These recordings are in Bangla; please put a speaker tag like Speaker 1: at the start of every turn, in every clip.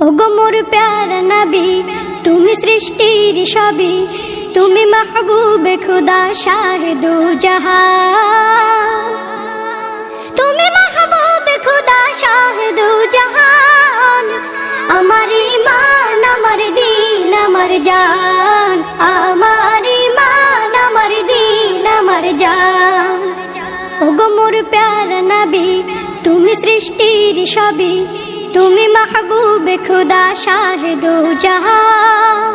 Speaker 1: ওগো মোর প্যার নবী, তুমি সৃষ্টির সবই তুমি মাহবুবে খুদা শাহেদু জাহান। তুমি মাহবুবে খুদা শাহেদু জাহান। আমার ইমান আমার দিন, আমার জান। আমার ইমান আমার দিন, আমার জান। ওগো মোর প্যার নবী, তুমি সৃষ্টির তুমি খুদা শাহেদু জাহান।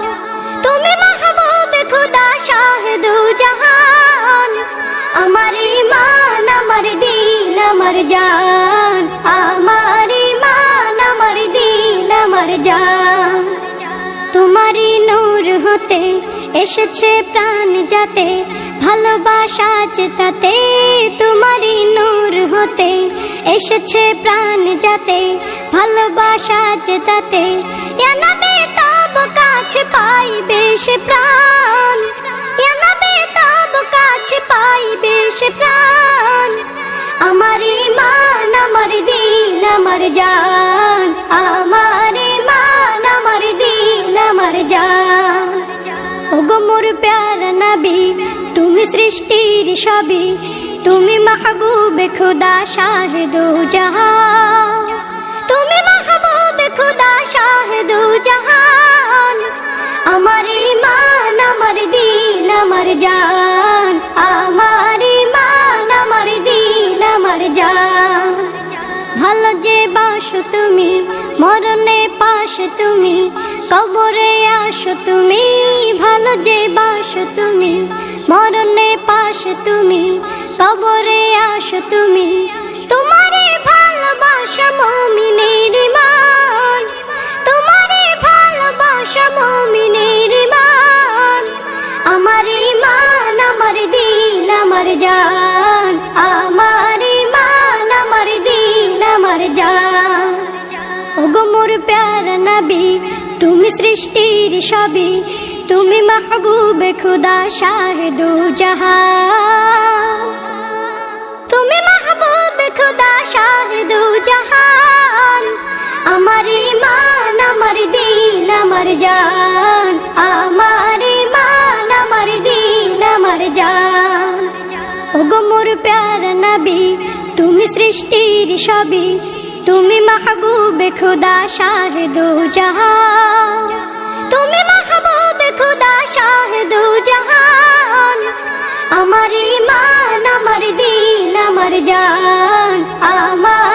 Speaker 1: তুমি মাহবুবে খুদা শাহেদু জাহান। আমার ইমান আমার দিন, আমার জান। আমার ইমান আমার দিন, আমার জান। তোমারই নূর হতে এসেছে প্রাণ যাতে, ভালোবাসা চেতাতে তোমারই নূর হতে এসেছে প্রাণ যাতে ভালোবাসা চেতাতে এনাবে তব কাছে পাই বেশ প্রাণ। এনাবে তব কাছে পাই বেশ প্রাণ। আমার ইমান, আমার দিন, আমার জান। আমার ইমান, আমার দিন, আমার জান। ওগো মোর প্যার নবী, তুমি সৃষ্টির সবই। তুমি মাহবুবে খুদা শাহেদু জাহান। আমার ইমান, আমার দিন, আমার জান। আমার ইমান, আমার দিন, আমার জান। ভালো যে বাসো তুমি, মরণে পাশ তুমি, কবরে আসো তুমি। ভালো যে বাসো তুমি, মরণে পাশ তুমি, কবরে আসো তুমি। জান, আমার ইমান আমার দিন, আমার জান। ওগো মোর প্যার নবী, তুমি সৃষ্টির সবই তুমি মাহবুবে খুদা শাহেদু জাহান। তুমি মাহবুবে খুদা শাহেদু জাহান। আমার ইমান আমার দিন, আমার জান। আমার ইমান আমার দিন, আমার জান। প্যার নবী, তুমি সৃষ্টির সবই, তুমি মাহবুবে খুদা শাহেদু জাহান। তুমি মাহবুবে খুদা শাহেদু জাহান। আমার ইমান, আমার দিন, আমার জান, আমার